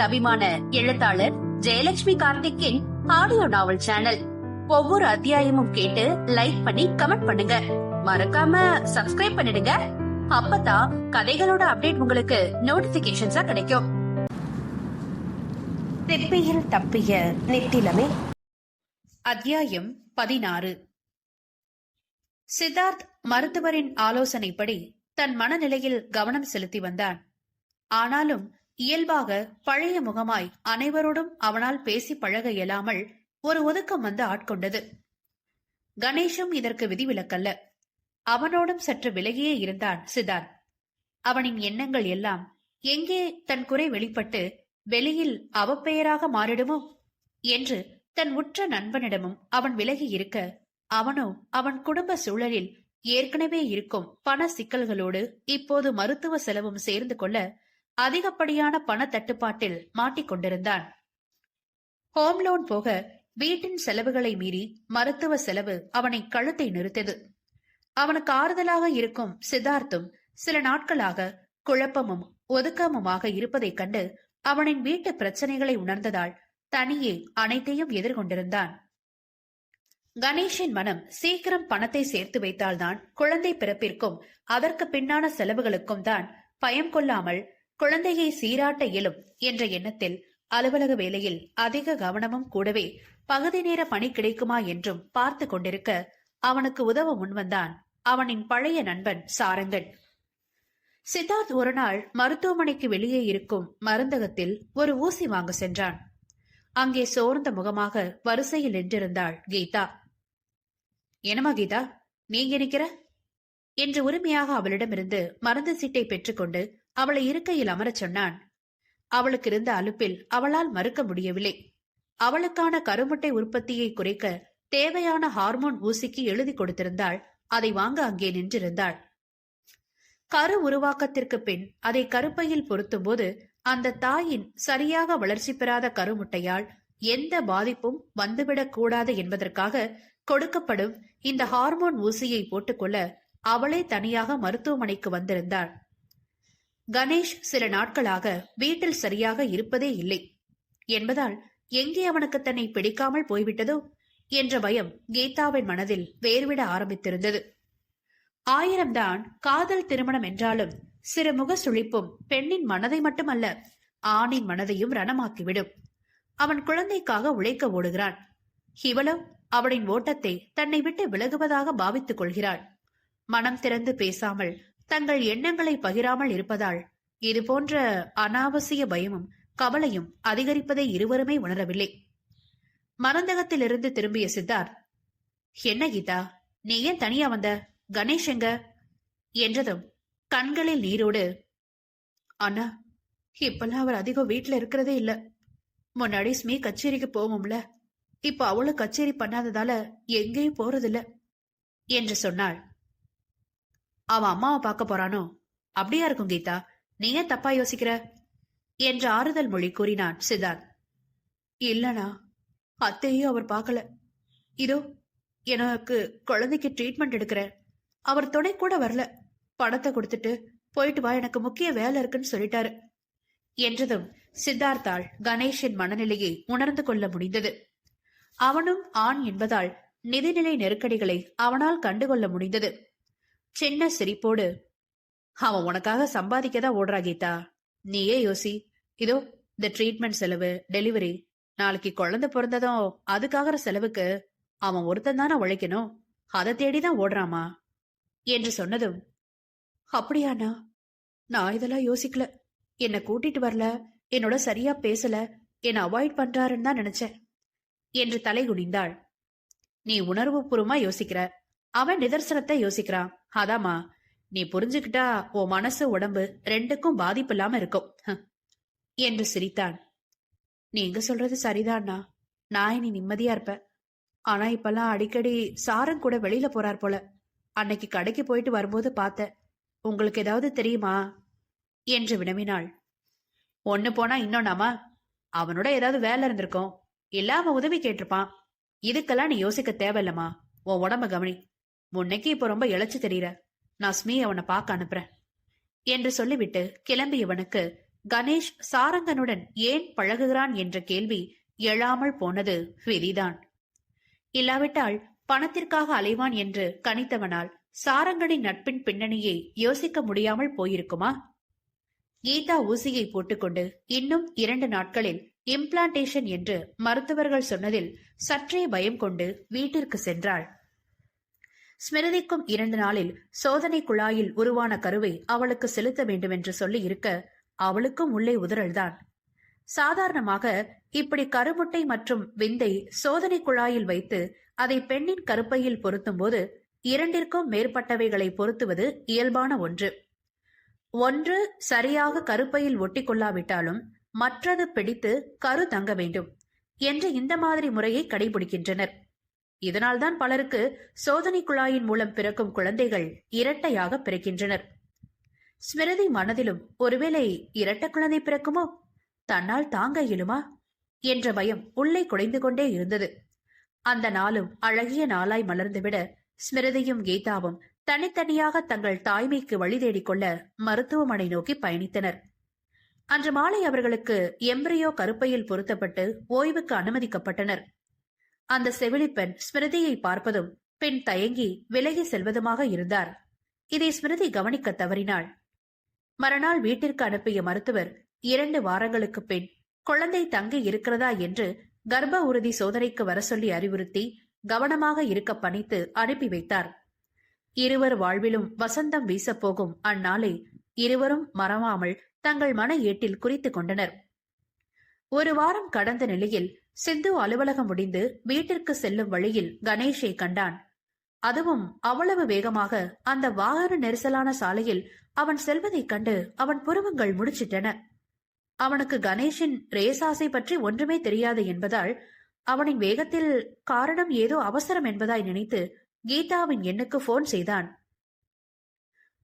உங்கள் அபிமான எழுத்தாளர் ஜெயலட்சுமி கார்த்திக்கின் ஆடியோ நாவல் சேனல். ஒவ்வொரு அத்தியாயமும் கேட்டு லைக் பண்ணி கமெண்ட் பண்ணுங்க. மறக்காம சப்ஸ்கிரைப் பண்ணிடுங்க. அப்பதான் கதைகளோட அப்டேட் உங்களுக்கு நோட்டிபிகேஷன்ஸா கிடைக்கும். திப்பியில் தப்பிய நித்திலமே. அத்தியாயம் பதினாறு. சித்தார்த் மருத்துவரின் ஆலோசனைப்படி தன் மனநிலையில் கவனம் செலுத்தி வந்தான். ஆனாலும் இயல்பாக பழைய முகமாய் அனைவரோடும் அவனால் பேசி பழக இயலாமல் ஒரு ஒதுக்கம் வந்து ஆட்கொண்டது. கணேஷும் இதற்கு விதிவிலக்கல்ல. அவனோடும் சற்று விலகியே இருந்தான் சித்தார்த் அவனின் எண்ணங்கள் எல்லாம் எங்கே தன் குறை வெளிப்பட்டு வெளியில் அவப்பெயராக மாறிடுமோ? என்று தன் உற்ற நண்பனிடமும் அவன் விலகி இருக்க அவனோ அவன் குடும்ப சூழலில் ஏற்கனவே இருக்கும் பண சிக்கல்களோடு இப்போது மருத்துவ செலவும் சேர்ந்து கொள்ள அதிகப்படியான பண தட்டுப்பாட்டில் மாட்டிக்கொண்டிருந்தான் ஹோம் லோன் போக வீட்டின் செலவுகளை மீறி மருத்துவ செலவு அவனை கழுத்தை நிறுத்தது அவனுக்கு ஆறுதலாக இருக்கும் சித்தார்த்தும் சில நாட்களாக குழப்பமும் ஒதுக்கமுமாக இருப்பதைக் கண்டு அவனின் வீட்டு பிரச்சனைகளை உணர்ந்ததால் தனியே அனைத்தையும் எதிர்கொண்டிருந்தான். கணேஷின் மனம் சீக்கிரம் பணத்தை சேர்த்து வைத்தால்தான் குழந்தை பிறப்பிற்கும் அதற்கு பின்னான செலவுகளுக்கும் தான் பயம் கொள்ளாமல் குழந்தையை சீராட்ட இயலும் என்ற எண்ணத்தில் அலுவலக வேலையில் அதிக கவனமும் கூடவே பகுதி நேர பணி கிடைக்குமா என்றும் பார்த்து கொண்டிருக்க அவனுக்கு உதவ முன்வந்தான் அவனின் பழைய நண்பன் சாரங்கன். சித்தார்த் ஒரு நாள் மருத்துவமனைக்கு வெளியே இருக்கும் மருந்தகத்தில் ஒரு ஊசி வாங்க சென்றான். அங்கே சோர்ந்த முகமாக வரிசையில் நின்றிருந்தாள் கீதா. என்னமா கீதா நீங்க நிக்கிற என்று உரிமையாக அவளிடமிருந்து மருந்து சீட்டை பெற்றுக்கொண்டு அவளை இருக்கையில் அமரச் சொன்னான். அவளுக்கு இருந்த அலுப்பில் அவளால் மறுக்க முடியவில்லை. அவளுக்கான கருமுட்டை உற்பத்தியை குறைக்க தேவையான ஹார்மோன் ஊசிக்கு எழுதி கொடுத்திருந்தாள். அதை வாங்க அங்கே நின்றிருந்தாள். கரு உருவாக்கத்திற்கு பின் அதை கருப்பையில் பொருத்தும் போது அந்த தாயின் சரியாக வளர்ச்சி பெறாத கருமுட்டையால் எந்த பாதிப்பும் வந்துவிடக் கூடாது என்பதற்காக கொடுக்கப்படும் இந்த ஹார்மோன் ஊசியை போட்டுக்கொள்ள அவளே தனியாக மருத்துவமனைக்கு வந்திருந்தாள். கணேஷ் சில நாட்களாக வீட்டில் சரியாக இருப்பதே இல்லை. என்பதால் எங்கே அவனுக்கு தன்னை பிடிக்காமல் போய்விட்டதோ என்ற பயம் கீதாவின் மனதில் வேர்விட ஆரம்பித்திருந்தது. ஆயிரம்தான் காதல் திருமணம் என்றாலும் சிறு முக சுழிப்பும் பெண்ணின் மனதை மட்டுமல்ல ஆணின் மனதையும் ரணமாக்கிவிடும். அவன் குழந்தைக்காக உழைக்க ஓடுகிறான். இவளோ அவளின் ஓட்டத்தை தன்னை விட்டு விலகுவதாக பாவித்துக் கொள்கிறாள். மனம் திறந்து பேசாமல் தங்கள் எண்ணங்களை பகிராமல் இருப்பதால் இது போன்ற அனாவசிய பயமும் கவலையும் அதிகரிப்பதை இருவருமே உணரவில்லை. மருந்தகத்திலிருந்து திரும்பிய சித்தார்த் என்ன கீதா நீ ஏன் தனியா வந்த? கணேஷ் எங்க? என்றதும் கண்களில் நீரோடு அண்ணா இப்பெல்லாம் அவர் அதிகம் வீட்டுல இருக்கிறதே இல்ல. முன்னாடி ஸ்மீ கச்சேரிக்கு போவோம்ல. இப்ப அவளும் கச்சேரி பண்ணாததால எங்கேயும் போறதில்ல. என்று சொன்னாள். அவன் அம்மாவை பார்க்க போறானோ? அப்படியா இருக்கும் கீதா. நீ ஏன் தப்பா யோசிக்கிற? என்ற ஆறுதல் மொழி கூறினான் சித்தார்த். இல்லனா அத்தையும் அவர் பார்க்கல. இதோ எனக்கு குழந்தைக்கு ட்ரீட்மெண்ட் எடுக்கிறேன். அவர் துணை கூட வரல. பணத்தை கொடுத்துட்டு போயிட்டு வா எனக்கு முக்கிய வேலை இருக்குன்னு சொல்லிட்டாரு. என்றதும் சித்தார்த்தாள் கணேஷின் மனநிலையை உணர்ந்து கொள்ள முடிந்தது. அவனும் ஆண் என்பதால் நிதிநிலை நெருக்கடிகளை அவனால் கண்டுகொள்ள முடிந்தது. சின்ன சிரிப்போடு அவன் உனக்காக சம்பாதிக்கதான் ஓடுறா கீதா. நீயே யோசி. இதோ இந்த ட்ரீட்மெண்ட் செலவு டெலிவரி. நாளைக்கு குழந்தை பிறந்ததும் அதுக்காகிற செலவுக்கு அவன் ஒருத்தன் தானே உழைக்கணும். அதை தேடிதான் ஓடுறாமா? என்று சொன்னதும் அப்படியாண்ணா நான் இதெல்லாம் யோசிக்கல. என்னை கூட்டிட்டு வரல. என்னோட சரியா பேசல. என்னை அவாய்ட் பண்றாருன்னு தான் நினைச்சேன். என்று தலை குனிந்தாள் நீ உணர்வுபூர்வமா யோசிக்கிற. அவன் நிதர்சனத்தை யோசிக்கிறான். அதாம்மா நீ புரிஞ்சுக்கிட்டா உன் மனசு உடம்பு ரெண்டுக்கும் பாதிப்பு இல்லாம இருக்கும் என்று சிரித்தான். நீங்க சொல்றது சரிதான்னா நான் இனி நிம்மதியா இருப்பேன். ஆனா இப்பெல்லாம் அடிக்கடி சாரம் கூட வெளியில போறார் போல. அன்னைக்கு கடைக்கு போயிட்டு வரும்போது பார்த்தேன். உங்களுக்கு ஏதாவது தெரியுமா? என்று வினவினாள். ஒன்னு போனா இன்னொன்னாமா அவனோட ஏதாவது வேலை இருந்திருக்கும். இல்லாம உதவி கேட்டிருப்பான். இதுக்கெல்லாம் நீ யோசிக்க தேவையில்லம்மா. உன் உடம்ப கவனி. முன்னைக்கு இப்ப ரொம்ப இழைச்சு தெரியற. நான் ஸ்மி அவனை பார்க்க அனுப்புறேன். என்று சொல்லிவிட்டு கிளம்பியவனுக்கு கணேஷ் சாரங்கனுடன் ஏன் பழகுகிறான்? என்ற கேள்வி எழாமல் போனது விதிதான். இல்லாவிட்டால் பணத்திற்காக அலைவான் என்று கணித்தவனால் சாரங்கனின் நட்பின் பின்னணியை யோசிக்க முடியாமல் போயிருக்குமா? கீதா ஊசியை போட்டுக்கொண்டு இன்னும் இரண்டு நாட்களில் இம்ப்ளான்டேஷன் என்று மருத்துவர்கள் சொன்னதில் சற்றே பயம் கொண்டு வீட்டிற்கு சென்றாள். ஸ்மிருதிக்கும் இரண்டு நாளில் சோதனை குழாயில் உருவான கருவை அவளுக்கு செலுத்த வேண்டும் என்று சொல்லி இருக்க அவளுக்கும் உள்ளே உதறல்தான் சாதாரணமாக இப்படி கருமுட்டை மற்றும் விந்தை சோதனை குழாயில் வைத்து அதை பெண்ணின் கருப்பையில் பொருத்தும்போது இரண்டிற்கும் மேற்பட்டவைகளை பொருத்துவது இயல்பான ஒன்று. ஒன்று சரியாக கருப்பையில் ஒட்டி கொள்ளாவிட்டாலும் மற்றது பிடித்து கரு தங்க வேண்டும் என்ற இந்த மாதிரி முறையை கடைபிடிக்கின்றனர். இதனால்தான் பலருக்கு சோதனை குழாயின் மூலம் பிறக்கும் குழந்தைகள் இரட்டையாக பிறக்கின்றனர். ஸ்மிருதி மனதிலும் ஒருவேளை இரட்ட குழந்தை பிறக்குமோ? தன்னால் தாங்க இயலுமா? என்ற பயம் உள்ளே குடைந்து கொண்டே இருந்தது. அந்த நாளும் அழகிய நாளாய் மலர்ந்துவிட ஸ்மிருதியும் கீதாவும் தனித்தனியாக தங்கள் தாய்மைக்கு வழி தேடிக்கொள்ள மருத்துவமனை நோக்கி பயணித்தனர். அன்று மாலை அவர்களுக்கு எம்பிரியோ கருப்பையில் பொருத்தப்பட்டு ஓய்வுக்கு அனுமதிக்கப்பட்டனர். அந்த செவிலிப்பெண் ஸ்மிருதியை பார்ப்பதும் பெண் தயங்கி விலகி செல்வதுமாக இருந்தார். இதை ஸ்மிருதி கவனிக்க தவறினாள். மறுநாள் வீட்டிற்கு அனுப்பிய மருத்துவர் இரண்டு வாரங்களுக்கு பின் குழந்தை தங்கி இருக்கிறதா? என்று கர்ப்ப உறுதி சோதனைக்கு வர சொல்லி அறிவுறுத்தி கவனமாக இருக்க பணித்து அனுப்பி வைத்தார். இருவர் வாழ்விலும் வசந்தம் வீசப்போகும் அந்நாளை இருவரும் மறவாமல் தங்கள் மன ஏட்டில் குறித்துக் கொண்டனர். ஒரு வாரம் கடந்த நிலையில் சிந்து அலுவலகம் முடிந்து வீட்டிற்கு செல்லும் வழியில் கணேஷை கண்டான். அதுவும் அவ்வளவு வேகமாக அந்த வாகன நெரிசலான சாலையில் அவன் செல்வதைக் கண்டு அவன் புருவங்கள் முடிச்சிட்டன. அவனுக்கு கணேஷின் ரேசாசை பற்றி ஒன்றுமே தெரியாது என்பதால் அவனின் வேகத்தில் காரணம் ஏதோ அவசரம் என்பதாய் நினைத்து கீதாவின் எண்ணுக்கு போன் செய்தான்.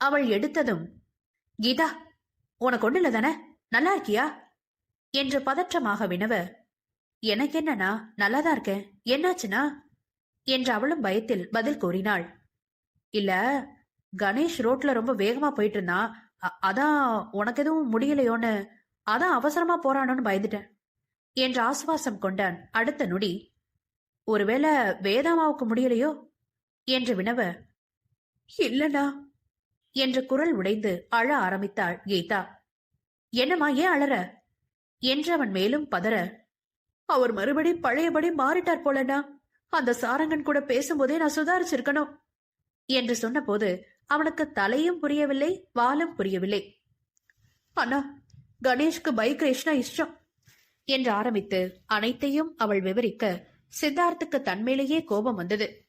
அவள் எடுத்ததும் கீதா உனக்கு ஒண்ணு தானே? நல்லா இருக்கியா? என்று பதற்றமாக வினவ எனக்கு என்னண்ணா? நல்லாதான் இருக்கேன். என்னாச்சுனா என்று அவளும் பயத்தில் பதில் கூறினாள். இல்ல கணேஷ் ரோட்ல ரொம்ப வேகமா போயிட்டு இருந்தான் அதான் உனக்கு எதுவும் முடியலையோன்னு அதான் அவசரமா போறானோன்னு பயந்துட்டேன் என்று ஆசுவாசம் கொண்டான் அடுத்த நொடி. ஒருவேளை வேதாமாவுக்கு முடியலையோ? என்று வினவ இல்லனா என்று குரல் உடைந்து அழ ஆரம்பித்தாள் கீதா. என்னம்மா ஏன் அழற? என்று அவன் மேலும் பதற அவர் மறுபடி பழையபடி மாறிட்டார் போலண்ணா. அந்த சாரங்கன் கூட பேசும்போதே நான் சுதாரிச்சிருக்கணும். என்று சொன்னபோது அவனுக்கு தலையும் புரியவில்லை வாலும் புரியவில்லை. அண்ணா கணேஷ்க்கு பைக் ரேஷ்னா இஷ்டம் என்று ஆரம்பித்து அனைத்தையும் அவள் விவரிக்க சித்தார்த்துக்கு தன்மேலேயே கோபம் வந்தது.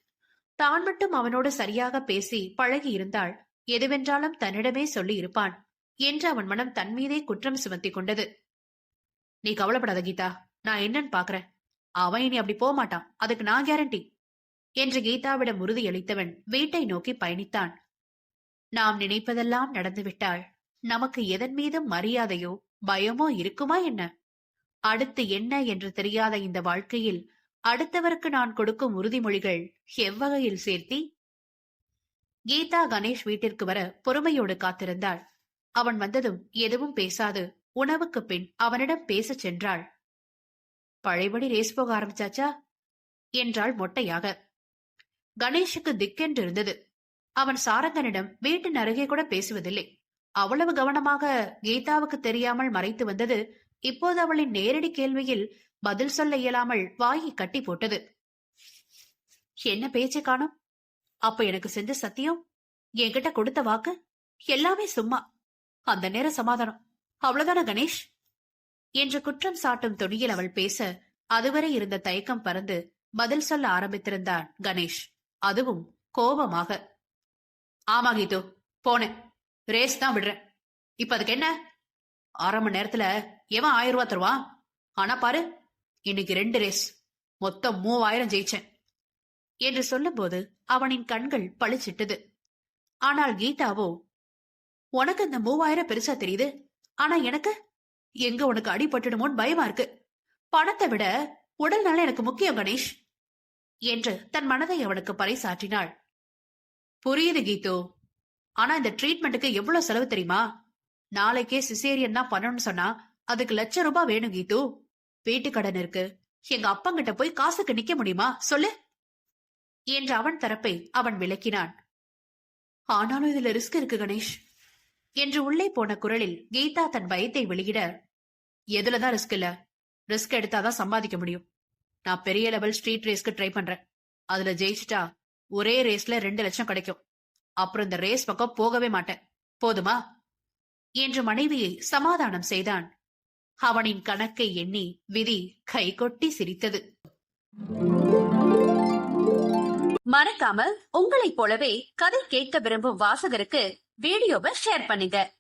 தான் மட்டும் அவனோடு சரியாக பேசி பழகி இருந்தால் எதுவென்றாலும் தன்னிடமே சொல்லி இருப்பான் என்று அவன் மனம் தன் மீதே குற்றம் சுமத்திக் கொண்டது. நீ கவலைப்படாத கீதா. நான் என்னன்னு பாக்குறேன். அவன் இனி அப்படி போக மாட்டான். அதுக்கு நான் கேரண்டி என்று கீதாவிடம் உறுதியளித்தவன் வீட்டை நோக்கி பயணித்தான். நாம் நினைப்பதெல்லாம் நடந்துவிட்டால் நமக்கு எதன் மீதும் மரியாதையோ பயமோ இருக்குமா என்ன? அடுத்து என்ன என்று தெரியாத இந்த வாழ்க்கையில் அடுத்தவருக்கு நான் கொடுக்கும் உறுதிமொழிகள் எவ்வகையில் சேர்த்தி? கீதா கணேஷ் வீட்டிற்கு வர பொறுமையோடு காத்திருந்தாள். அவன் வந்ததும் எதுவும் பேசாது. உணவுக்கு பின் அவனிடம் பேசச் சென்றாள். பழையபடி ரேஸ் போக ஆரம்பிச்சாச்சா? என்றாள் மொட்டையாக. கணேஷுக்கு திக்கென்று இருந்தது அவன் சாரங்கனிடம் வீட்டின் அருகே கூட பேசுவதில்லை. அவ்வளவு கவனமாக கீதாவுக்கு தெரியாமல் மறைத்து வந்தது இப்போது அவளின் நேரடி கேள்வியில் பதில் சொல்ல இயலாமல் வாயை கட்டி போட்டது. என்ன பேச்சு காணும்? அப்ப எனக்கு செஞ்ச சத்தியம்? என்கிட்ட கொடுத்த வாக்கு? எல்லாமே சும்மா. அந்த நேரம் சமாதானம். அவ்வளவுதான கணேஷ்? என்று குற்றம் சாட்டும் துணியில் அவள் பேச அதுவரை இருந்த தயக்கம் பறந்து பதில் சொல்ல ஆரம்பித்திருந்தான் கணேஷ். அதுவும் கோபமாக ஆமா கீது போனேன். ரேஸ் தான் விடுறேன். இப்ப அதுக்கு என்ன? அரை மணி நேரத்துல எவன் ஆயிரம் ரூபா தருவான் ஆனா பாரு இன்னைக்கு ரெண்டு ரேஸ். மொத்தம் மூவாயிரம் ஜெயிச்சேன். என்று சொல்லும்போது அவனின் கண்கள் பளிச்சிட்டது. ஆனால் கீதாவோ உனக்கு இந்த மூவாயிரம் பெருசா தெரியுது. ஆனா எனக்கு எங்க உனக்கு அடிபட்டுடுமோன்னு பயமா இருக்கு? பணத்தை விட உடல் நலம் எனக்கு முக்கியம் கணேஷ். என்று தன் மனதை அவனுக்கு பறைசாற்றினாள். புரியுது கீது. ஆனா இந்த ட்ரீட்மெண்ட்டுக்கு எவ்வளவு செலவு தெரியுமா? நாளைக்கே சிசேரியன் தான் பண்ணணும்னு சொன்னா அதுக்கு லட்சம் ரூபாய் வேணும் கீது. வீட்டு கடன் இருக்கு. எங்க அப்பங்கிட்ட போய் காசுக்கு நிக்க முடியுமா? சொல்லு. என்று அவன் தரப்பை அவன் விளக்கினான். ஆனாலும் இதுல ரிஸ்க் இருக்கு கணேஷ். என்று உள்ளே போன குரலில் கீதா தன் பயத்தை வெளியிட எதுலதான் ரிஸ்க் இல்ல. ரிஸ்க் எடுத்தாதான் சம்பாதிக்க முடியும். நான் பெரிய லெவல் ஸ்ட்ரீட் ரேஸ்க்கு ட்ரை பண்றேன். அதுல ஜெயிச்சிட்டா ஒரே ரேஸ்ல ரெண்டு லட்சம் கிடைக்கும். அப்புறம் இந்த ரேஸ் பக்கம் போகவே மாட்டேன். போதுமா? என்று மனைவியை சமாதானம் செய்தான். அவனின் கணக்கை எண்ணி விதி கைகொட்டி சிரித்தது. மறக்காம உங்களைப் போலவே கதை கேட்க விரும்பும் வாசகருக்கு வீடியோவை ஷேர் பண்ணுங்க.